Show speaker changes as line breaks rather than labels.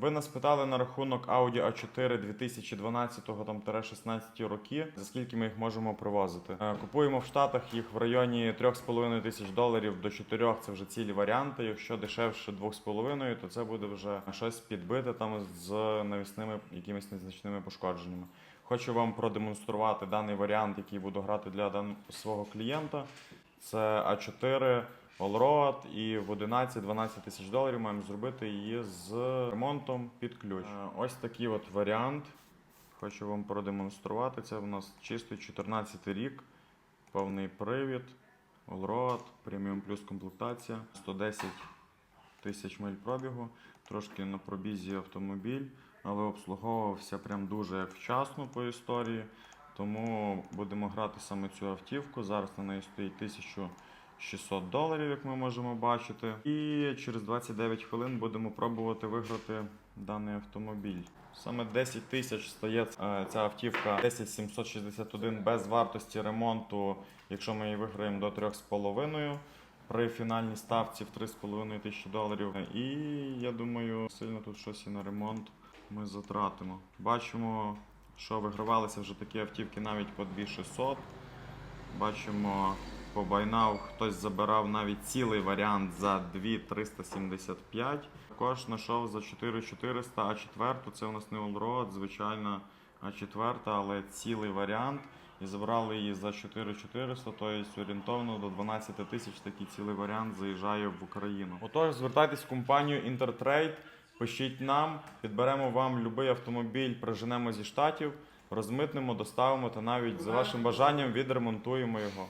Ви нас питали на рахунок Audi A4 2012-16 роки, за скільки ми їх можемо привозити. Е, Купуємо в Штатах їх в районі 3,5 тисяч доларів до 4 це вже цілі варіанти. Якщо дешевше 2,5, то це буде вже щось підбите там з навісними якимись незначними пошкодженнями. Хочу вам продемонструвати даний варіант, який буду грати для свого клієнта. Це А4 Allroad і в 11-12 тисяч доларів маємо зробити її з ремонтом під ключ. Е, Ось такий от варіант. Хочу вам продемонструвати. Це в нас чистий 14 рік, повний привід, Allroad, преміум плюс комплектація, 110 тисяч миль пробігу, трошки на пробізі автомобіль, але обслуговувався прям дуже вчасно по історії. Тому будемо грати саме цю автівку. Зараз на неї стоїть 1600 доларів, як ми можемо бачити. І через 29 хвилин будемо пробувати виграти даний автомобіль. Саме 10 тисяч стає е, ця автівка 10761 без вартості ремонту, якщо ми її виграємо до 3,5 при фінальній ставці в 3,5 тисячі доларів. І я думаю, сильно тут щось і на ремонт ми затратимо. Бачимо, що вигравалися вже такі автівки навіть по 2600. Бачимо по байнау хтось забирав навіть цілий варіант за 2375. Також знайшов за 4400, а четверту це у нас не Allroad, звичайна А4, але цілий варіант. І забрали її за 4400, тобто орієнтовно до 12 тисяч такий цілий варіант заїжджає в Україну. Отож, звертайтесь в компанію Intertrade, пишіть нам, підберемо вам будь-який автомобіль, приженемо зі штатів, розмитнемо, доставимо та навіть за вашим бажанням відремонтуємо його.